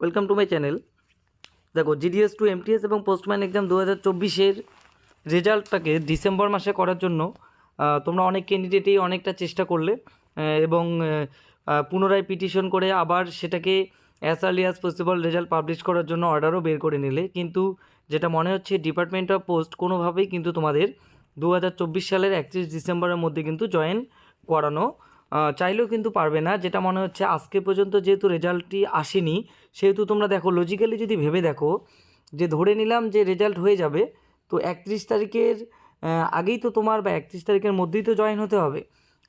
Welcome to my channel দেখো G D S to M T S এবং postman exam দু হাজার চব্বিশের রেজাল্টটাকে ডিসেম্বর মাসে করার জন্য তোমরা অনেক ক্যান্ডিডেটই অনেকটা চেষ্টা করলে এবং পুনরায় পিটিশন করে আবার সেটাকে as early as possible result publish করার জন্য অর্ডারও বের করে নিলে। কিন্তু যেটা মনে হচ্ছে ডিপার্টমেন্ট অফ পোস্ট কোনোভাবেই কিন্তু তোমাদের দু হাজার চব্বিশ সালের একত্রিশ ডিসেম্বরের মধ্যে কিন্তু জয়েন করানো চাইলেও কিন্তু পারবে না। যেটা মনে হচ্ছে আজকে পর্যন্ত যেহেতু রেজাল্টটি আসেনি, সেহেতু তোমরা দেখো লজিক্যালি যদি ভেবে দেখো যে ধরে নিলাম যে রেজাল্ট হয়ে যাবে, তো একত্রিশ তারিখের আগেই তো তোমার বা একত্রিশ তারিখের মধ্যেই তো জয়েন হতে হবে।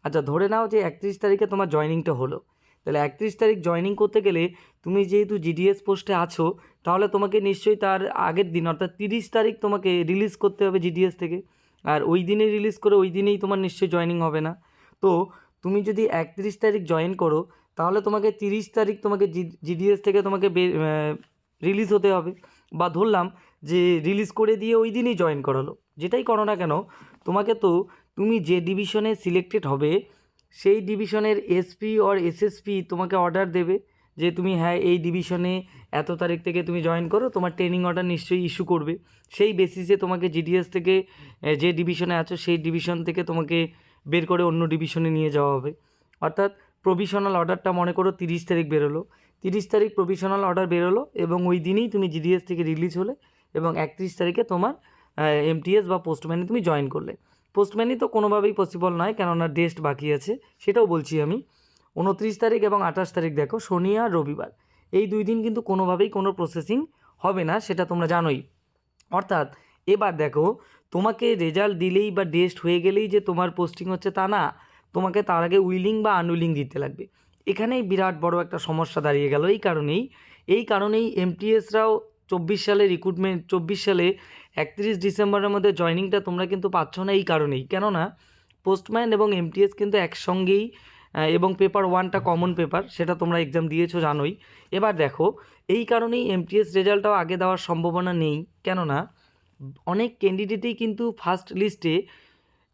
আচ্ছা ধরে নাও যে একত্রিশ তারিখে তোমার জয়নিংটা হলো। তাহলে একত্রিশ তারিখ জয়নিং করতে গেলে তুমি যেহেতু জিডিএস পোস্টে আছো, তাহলে তোমাকে নিশ্চয়ই তার আগের দিন, অর্থাৎ তিরিশ তারিখ তোমাকে রিলিজ করতে হবে জিডিএস থেকে। আর ওই দিনে রিলিজ করে ওই দিনেই তোমার নিশ্চয়ই জয়নিং হবে না। তো তুমি যদি একত্রিশ তারিখ জয়েন করো, তাহলে তোমাকে তিরিশ তারিখ তোমাকে জিডিএস থেকে তোমাকে রিলিজ হতে হবে। বা ধরলাম যে রিলিজ করে দিয়ে ওই দিনই জয়েন করালো। যেটাই করো না কেন, তোমাকে তো তুমি যে ডিভিশনে সিলেক্টেড হবে, সেই ডিভিশনের S P or S S P তোমাকে অর্ডার দেবে যে তুমি হ্যাঁ এই ডিভিশনে এত তারিখ থেকে তুমি জয়েন করো, তোমার ট্রেনিং অর্ডার নিশ্চয়ই ইস্যু করবে। সেই বেসিসে তোমাকে জিডিএস থেকে যে ডিভিশনে আছো, সেই ডিভিশন থেকে তোমাকে বের করে অন্য ডিভিশনে নিয়ে যাওয়া হবে। অর্থাৎ প্রভিশনাল অর্ডারটা মনে করো তিরিশ তারিখ বেরোলো। তিরিশ তারিখ প্রভিশনাল অর্ডার বেরোলো এবং ওই দিনেই তুমি জিডিএস থেকে রিলিজ হলে এবং একত্রিশ তারিখে তোমার এমটিএস বা পোস্টম্যানে তুমি জয়েন করলে। পোস্টম্যানই তো কোনোভাবেই পসিবল নয়, কেননা ডেস্ট বাকি আছে, সেটাও বলছি আমি। উনত্রিশ তারিখ এবং আঠাশ তারিখ দেখো, শনি আর রবিবার। এই দুই দিন কিন্তু কোনোভাবেই কোনো প্রসেসিং হবে না, সেটা তোমরা জানোই। অর্থাৎ এবার দেখো, তোমাকে রেজাল্ট দিলেই বা ডেস্ট হয়ে গেলেই যে তোমার পোস্টিং হচ্ছে তা না, তোমাকে তার আগে উইলিং বা আনউইলিং দিতে লাগবে। এখানেই বিরাট বড় একটা সমস্যা দাঁড়িয়ে গেল, এই কারণেই। এই কারণেই এমটিএসরাও চব্বিশ সালে রিক্রুটমেন্ট চব্বিশ সালে একত্রিশ ডিসেম্বরের মধ্যে জয়নিংটা তোমরা কিন্তু পাচ্ছ না, এই কারণেই। কেননা পোস্টম্যান এবং এমটিএস কিন্তু একসঙ্গেই এবং পেপার ওয়ানটা কমন পেপার সেটা তোমরা এক্সাম দিয়েছ, জানোই। এবার দেখো, এই কারণেই এমটিএস রেজাল্টটাও আগে দেওয়ার সম্ভাবনা নেই। কেননা অনেক ক্যান্ডিডেটই কিন্তু ফার্স্ট লিস্টে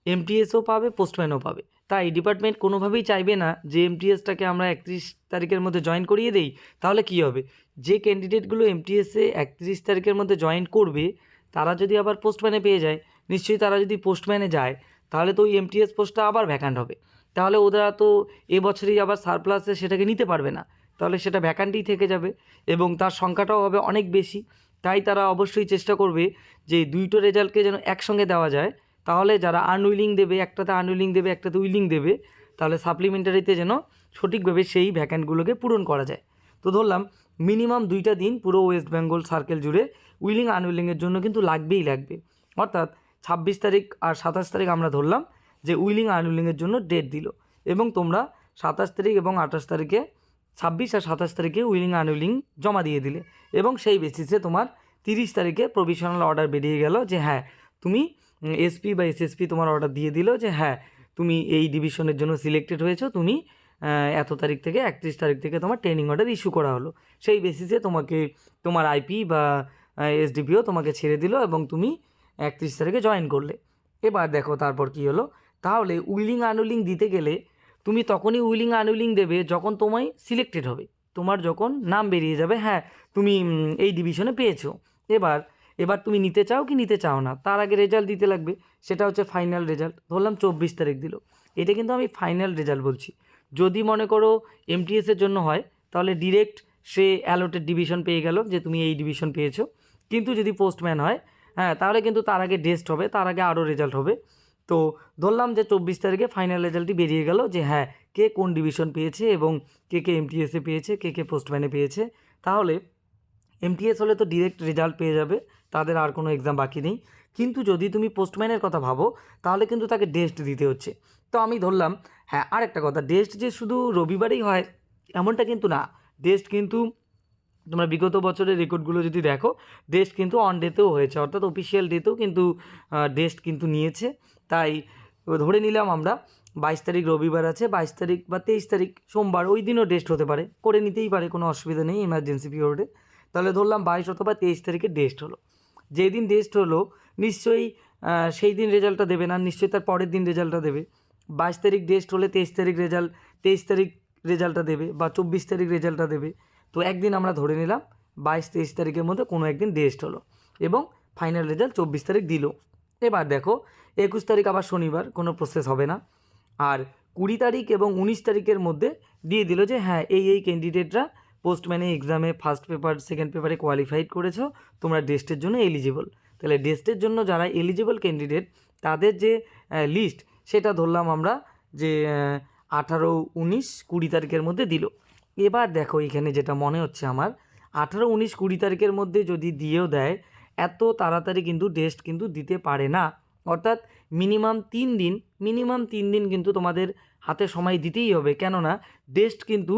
এমটিএসও পাবে পোস্টম্যানও পাবে। তাই ডিপার্টমেন্ট কোনোভাবেই চাইবে না যে এমটিএসটাকে আমরা একত্রিশ তারিখের মধ্যে জয়েন করিয়ে দেই, তাহলে কী হবে? যে ক্যান্ডিডেটগুলো এমটিএসে একত্রিশ তারিখের মধ্যে জয়েন করবে, তারা যদি আবার পোস্টম্যানে পেয়ে যায়, নিশ্চয়ই তারা যদি পোস্টম্যানে যায়, তাহলে তো ওই এমটিএস পোস্টটা আবার ভ্যাকান্ট হবে। তাহলে ওরা তো এবছরই আবার সারপ্লাসে সেটাকে নিতে পারবে না। তাহলে সেটা ভ্যাকান্টই থেকে যাবে এবং তার সংখ্যাটাও হবে অনেক বেশি। তাই তারা অবশ্যই চেষ্টা করবে যে দুইটো রেজাল্টকে যেন একসঙ্গে দেওয়া যায়। তাহলে যারা আনউইলিং দেবে, একটাতে আনউইলিং দেবে, একটাতে উইলিং দেবে, তাহলে সাপ্লিমেন্টারিতে যেন সঠিকভাবে সেই ভ্যাকেন্টগুলোকে পূরণ করা যায়। তো ধরলাম মিনিমাম দুইটা দিন পুরো ওয়েস্ট বেঙ্গল সার্কেল জুড়ে উইলিং আনউইলিংয়ের জন্য কিন্তু লাগবেই লাগবে। অর্থাৎ ছাব্বিশ তারিখ আর সাতাশ তারিখ আমরা ধরলাম যে উইলিং আনউইলিংয়ের জন্য ডেট দিল। এবং তোমরা সাতাশ তারিখ এবং আঠাশ তারিখে ছাব্বিশ আর সাতাশ তারিখে উইলিং আনউইলিং জমা দিয়ে দিলে এবং সেই বেসিসে তোমার তিরিশ তারিখে প্রভিশনাল অর্ডার বেরিয়ে গেল যে হ্যাঁ তুমি এসপি বা এসএসপি তোমার অর্ডার দিয়ে দিল যে হ্যাঁ তুমি এই ডিভিশনের জন্য সিলেক্টেড হয়েছো, তুমি এত তারিখ থেকে একত্রিশ তারিখ থেকে তোমার ট্রেনিং অর্ডার ইস্যু করা হলো। সেই বেসিসে তোমাকে, তোমার আইপি বা এসডিপিও তোমাকে ছেড়ে দিল এবং তুমি একত্রিশ তারিখে জয়েন করলে। এবার দেখো তারপর কি হলো? তাহলে উইলিং আনউইলিং দিতে গেলে তুমি তখনই উইলিং আনউইলিং দেবে যখন তোমায় সিলেক্টেড হবে। তোমার যখন নাম বেরিয়ে যাবে হ্যাঁ তুমি এই ডিভিশনে পেয়েছ। এবার এবার তুমি নিতে চাও কি নিতে চাও না? তার আগে রেজাল্ট দিতে লাগবে। সেটা হচ্ছে ফাইনাল রেজাল্ট ধরলাম চব্বিশ তারিখ দিল। এটা কিন্তু আমি ফাইনাল রেজাল্ট বলছি। যদি মনে করো এমটিএসের জন্য হয়, তাহলে ডিরেক্ট সে অ্যালোটেড ডিভিশন পেয়ে গেল যে তুমি এই ডিভিশন পেয়েছ। কিন্তু যদি পোস্টম্যান হয় হ্যাঁ তাহলে কিন্তু তার আগে ডেস্ট হবে, তার আগে আরও রেজাল্ট হবে। তো ধরলাম যে চব্বিশ তারিখে ফাইনাল রেজাল্টটি বেরিয়ে গেল যে হ্যাঁ কে কোন ডিভিশন পেয়েছে এবং কে কে এমটিএসে পেয়েছে, কে কে পোস্টম্যানে পেয়েছে, তাহলে এমটিএস হলে তো ডিরেক্ট রেজাল্ট পেয়ে যাবে, তাদের আর কোনো এক্সাম বাকি নেই। কিন্তু যদি তুমি পোস্টম্যানের কথা ভাবো, তাহলে কিন্তু তাকে ডেস্ট দিতে হচ্ছে। তো আমি ধরলাম হ্যাঁ আরেকটা কথা ডেস্ট যে শুধু রবিবারেই হয়, এমনটা কিন্তু না। ডেস্ট কিন্তু তোমরা বিগত বছরের রেকর্ডগুলো যদি দেখো ডেস্ট কিন্তু অন ডেতেও হয়েছে, অর্থাৎ অফিসিয়াল ডেতেও কিন্তু ডেস্ট কিন্তু নিয়েছে। তাই ধরে নিলাম আমরা বাইশ তারিখ রবিবার আছে, বাইশ তারিখ বা তেইশ তারিখ সোমবার ওই দিনও ডেস্ট হতে পারে, করে নিতেই পারে, কোনো অসুবিধা নেই এমার্জেন্সি পিরিয়ডে তাহলে ধরলাম বাইশ অথবা তেইশ তারিখে ডেস্ট হলো। যেদিন ডেস্ট হলো, নিশ্চয়ই সেই দিন রেজাল্টটা দেবে না, নিশ্চয়ই তার পরের দিন রেজাল্টটা দেবে। বাইশ তারিখ ডেস্ট হলে তেইশ তারিখ রেজাল্ট তেইশ তারিখ রেজাল্টটা দেবে বা চব্বিশ তারিখ রেজাল্টটা দেবে। তো একদিন আমরা ধরে নিলাম বাইশ তেইশ তারিখের মধ্যে কোনো একদিন টেস্ট হলো এবং ফাইনাল রেজাল্ট চব্বিশ তারিখ দিল। এবার দেখো, একুশ তারিখ আবার শনিবার, কোনো প্রসেস হবে না। আর কুড়ি তারিখ এবং উনিশ তারিখের মধ্যে দিয়ে দিল যে হ্যাঁ এই এই ক্যান্ডিডেটরা পোস্টম্যানে এক্সামে ফার্স্ট পেপার সেকেন্ড পেপারে কোয়ালিফাইড করেছ, তোমরা ডেস্টের জন্য এলিজিবল তাহলে ডেস্টের জন্য যারা এলিজিবল ক্যান্ডিডেট তাদের যে লিস্ট সেটা ধরলাম আমরা যে আঠারো, উনিশ, কুড়ি তারিখের মধ্যে দিল। এবার দেখো, এখানে যেটা মনে হচ্ছে আমার, আঠারো, উনিশ, কুড়ি তারিখের মধ্যে যদি দিয়েও দেয় এত তাড়াতাড়ি কিন্তু টেস্ট কিন্তু দিতে পারে না। অর্থাৎ মিনিমাম তিন দিন মিনিমাম তিন দিন কিন্তু তোমাদের হাতে সময় দিতেই হবে। কেননা টেস্ট কিন্তু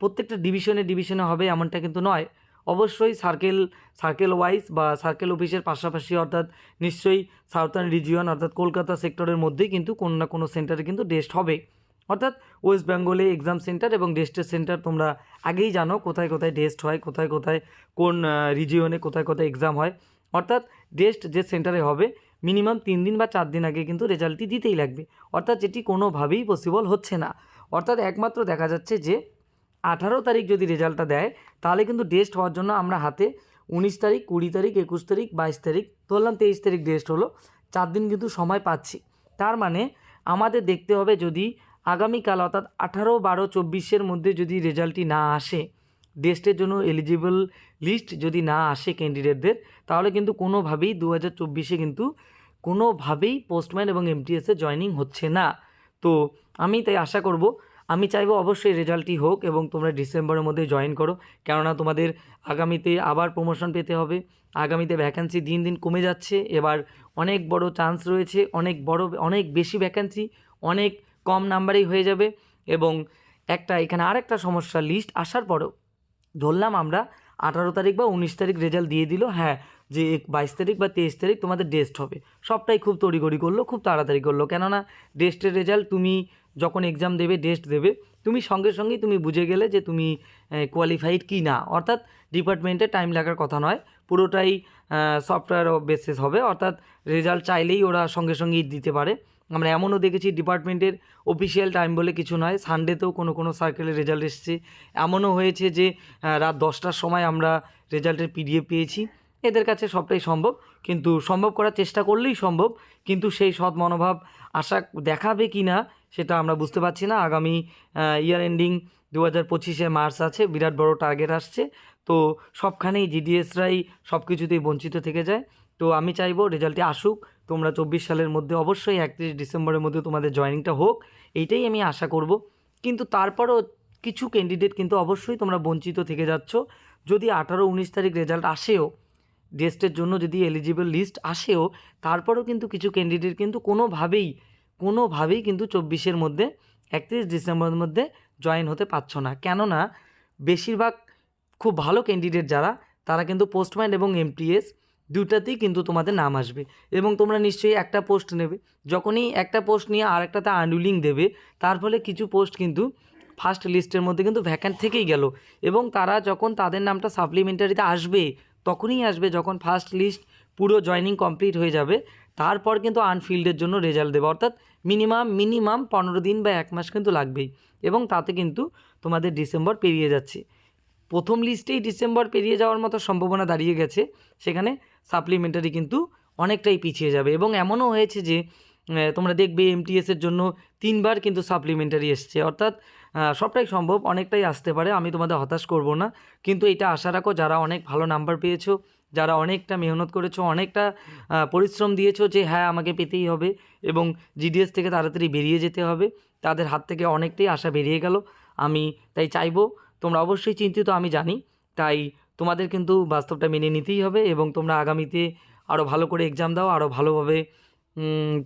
প্রত্যেকটা ডিভিশনে ডিভিশনে হবে এমনটা কিন্তু নয়। অবশ্যই সার্কেল সার্কেল ওয়াইজ বা সার্কেল অফিসের পাশাপাশি অর্থাৎ নিশ্চয়ই সাউথার্ন রিজিয়ন অর্থাৎ কলকাতা সেক্টরের মধ্যেই কিন্তু কোনো না কোনো সেন্টারে কিন্তু টেস্ট হবে। অর্থাৎ ওয়েস্ট বেঙ্গলে এক্সাম সেন্টার এবং টেস্টের সেন্টার তোমরা আগেই জানো কোথায় কোথায় টেস্ট হয়, কোথায় কোথায় কোন রিজিয়নে কোথায় কোথায় এক্সাম হয়। অর্থাৎ টেস্ট যে সেন্টারে হবে, মিনিমাম তিন দিন বা চার দিন আগে কিন্তু রেজাল্টটি দিতেই লাগবে। অর্থাৎ যেটি কোনোভাবেই পসিবল হচ্ছে না। অর্থাৎ একমাত্র দেখা যাচ্ছে যে, আঠারো তারিখ যদি রেজাল্টটা দেয়, তাহলে কিন্তু টেস্ট হওয়ার জন্য আমরা হাতে উনিশ তারিখ, কুড়ি তারিখ, একুশ তারিখ, বাইশ তারিখ, ধরলাম তেইশ তারিখ টেস্ট হলো, চার দিন কিন্তু সময় পাচ্ছি। তার মানে আমাদের দেখতে হবে যদি আগামীকাল অর্থাৎ আঠারো, বারো, চব্বিশের মধ্যে যদি রেজাল্টটি না আসে টেস্টের জন্য এলিজিবল লিস্ট যদি না আসে ক্যান্ডিডেটদের তাহলে কিন্তু কোনোভাবেই দু হাজার চব্বিশে কিন্তু কোনোভাবেই পোস্টম্যান এবং এমটিএসে জয়নিং হচ্ছে না। তো আমি তাই আশা করব, আমি চাইব অবশ্যই রেজাল্টটি হোক এবং তোমরা ডিসেম্বরের মধ্যে জয়েন করো। কেননা তোমাদের আগামীতে আবার প্রমোশন পেতে হবে। আগামীতে ভ্যাকান্সি দিন দিন কমে যাচ্ছে। এবার অনেক বড় চান্স রয়েছে, অনেক বড়, অনেক বেশি ভ্যাকান্সি অনেক কম নাম্বারেই হয়ে যাবে। এবং একটা এখানে আরেকটা সমস্যা লিস্ট আসার পরেও ধরলাম আমরা আঠারো তারিখ বা উনিশ তারিখ রেজাল্ট দিয়ে দিল হ্যাঁ যে বাইশ তারিখ বা তেইশ তারিখ তোমাদের ডেস্ট হবে। সবটাই খুব তড়িঘড়ি করল, খুব তাড়াতাড়ি করল। কেননা ডেস্টের রেজাল্ট তুমি যখন এক্সাম দেবে ডেস্ট দেবে, তুমি সঙ্গে সঙ্গেই তুমি বুঝে গেলে যে তুমি কোয়ালিফাইড কি না। অর্থাৎ ডিপার্টমেন্টে টাইম লাগার কথা নয়, পুরোটাই সফটওয়্যার বেসিস হবে। অর্থাৎ রেজাল্ট চাইলেই ওরা সঙ্গে সঙ্গেই দিতে পারে। আমরা এমনও দেখেছি ডিপার্টমেন্টের অফিসিয়াল টাইম বলে কিছু নয়, সানডেতেও কোনো কোনো সার্কেলের রেজাল্ট এসছে। এমনও হয়েছে যে রাত দশটার সময় আমরা রেজাল্টের পিডিএফ পেয়েছি। এদের কাছে সবটাই সম্ভব, কিন্তু সম্ভব করার চেষ্টা করলেই সম্ভব, কিন্তু সেই সৎ মনোভাব আশা দেখাবে কি না, সেটা আমরা বুঝতে পারছি না। আগামী ইয়ার এন্ডিং দু হাজার পঁচিশে মার্চ আছে, বিরাট বড় টার্গেট আসছে। তো সবখানেই জিডিএসরাই সব কিছুতেই বঞ্চিত থেকে যায়। তো আমি চাইব রেজাল্টটি আসুক। তোমরা চব্বিশ সালের মধ্যে অবশ্যই একত্রিশ ডিসেম্বরের মধ্যে তোমাদের জয়েনিংটা হোক, এইটাই আমি আশা করব। কিন্তু তারপরও কিছু ক্যান্ডিডেট কিন্তু অবশ্যই তোমরা বঞ্চিত থেকে যাচ্ছ। যদি আঠারো উনিশ তারিখ রেজাল্ট আসেও টেস্টের জন্য যদি এলিজিবল লিস্ট আসেও, তারপরেও কিন্তু কিছু ক্যান্ডিডেট কিন্তু কোনোভাবেই কোনোভাবেই কিন্তু চব্বিশের মধ্যে, একত্রিশ ডিসেম্বরের মধ্যে জয়েন হতে পারছ না। কেননা, বেশিরভাগ খুব ভালো ক্যান্ডিডেট যারা, তারা কিন্তু পোস্টম্যান এবং এমটিএস দুটাতেই কিন্তু তোমাদের নাম আসবে। এবং তোমরা নিশ্চয়ই একটা পোস্ট নেবে। যখনই একটা পোস্ট নিয়ে আর একটাতে আন্ডুলিং দেবে, তার ফলে কিছু পোস্ট কিন্তু ফার্স্ট লিস্টের মধ্যে কিন্তু ভ্যাকান্ট থেকেই গেল। এবং তারা যখন তাদের নামটা সাপ্লিমেন্টারিতে আসবে, তখনই আসবে যখন ফার্স্ট লিস্ট পুরো জয়নিং কমপ্লিট হয়ে যাবে। তারপর কিন্তু আনফিল্ডের জন্য রেজাল্ট দেবে। অর্থাৎ মিনিমাম মিনিমাম পনেরো দিন বা এক মাস কিন্তু লাগবেই। এবং তাতে কিন্তু তোমাদের ডিসেম্বর পেরিয়ে যাচ্ছে। প্রথম লিস্টেই ডিসেম্বর পেরিয়ে যাওয়ার মতো সম্ভাবনা দাঁড়িয়ে গেছে। সেখানে সাপ্লিমেন্টারি কিন্তু অনেকটাই পিছিয়ে যাবে। এবং এমনও হয়েছে যে তোমরা দেখবে এমটিএসের জন্য তিনবার কিন্তু সাপ্লিমেন্টারি এসছে। অর্থাৎ সবটাই সম্ভব, অনেকটাই আসতে পারে, আমি তোমাদের হতাশ করব না। কিন্তু এটা আশা রাখো, যারা অনেক ভালো নাম্বার পেয়েছ, যারা অনেকটা মেহনত করেছ, অনেকটা পরিশ্রম দিয়েছ যে হ্যাঁ আমাকে পেতেই হবে এবং জিডিএস থেকে তাড়াতাড়ি বেরিয়ে যেতে হবে, তাদের হাত থেকে অনেকটাই আশা বেরিয়ে গেল। আমি তাই চাইব, তোমরা অবশ্যই চিন্তিত, আমি জানি। তাই তোমাদের কিন্তু বাস্তবটা মেনে নিতেই হবে এবং তোমরা আগামীতে আরও ভালো করে এক্সাম দাও আরও ভালোভাবে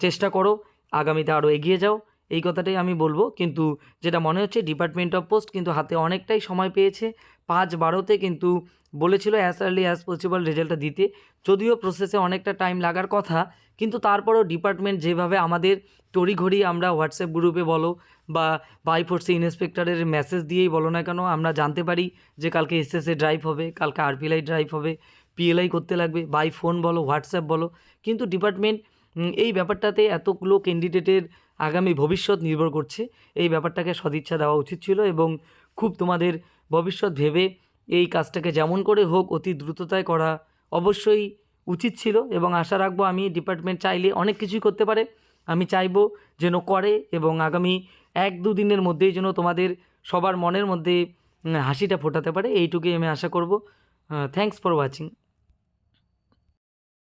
চেষ্টা করো, আগামীতে আরও এগিয়ে যাও। এই কথাটাই আমি বলব। কিন্তু যেটা মনে হচ্ছে ডিপার্টমেন্ট অফ পোস্ট কিন্তু হাতে অনেকটাই সময় পেয়েছে। পাঁচ বারোতে কিন্তু বলেছিল অ্যাজ আর্লি অ্যাজ পসিবল রেজাল্টটা দিতে। যদিও প্রসেসে অনেকটা টাইম লাগার কথা, কিন্তু তারপরেও ডিপার্টমেন্ট যেভাবে আমাদের তড়িঘড়ি আমরা হোয়াটসঅ্যাপ গ্রুপে বলো বা বাই ফোর্সে ইন্সপেক্টরের মেসেজ দিয়েই বলো না কেন, আমরা জানতে পারি যে কালকে এসএসএ ড্রাইভ হবে, কালকে আরপিএলআই ড্রাইভ হবে পিএলআই করতে লাগবে বাই ফোন বলো হোয়াটসঅ্যাপ বলো। কিন্তু ডিপার্টমেন্ট এই ব্যাপারটাতে এতগুলো ক্যান্ডিডেটের আগামী ভবিষ্যৎ নির্ভর করছে। এই ব্যাপারটাকে সদিচ্ছা দেওয়া উচিত ছিল এবং খুব তোমাদের ভবিষ্যৎ ভেবে এই কাজটাকে যেমন করে হোক অতি দ্রুততায় করা অবশ্যই উচিত ছিল এবং আশা রাখব আমি ডিপার্টমেন্ট চাইলে অনেক কিছুই করতে পারে। আমি চাইব যেন করে এবং আগামী এক দু দিনের মধ্যেই যেন তোমাদের সবার মনের মধ্যে হাসিটা ফোটাতে পারে। এইটুকুই আমি আশা করব। Thanks for watching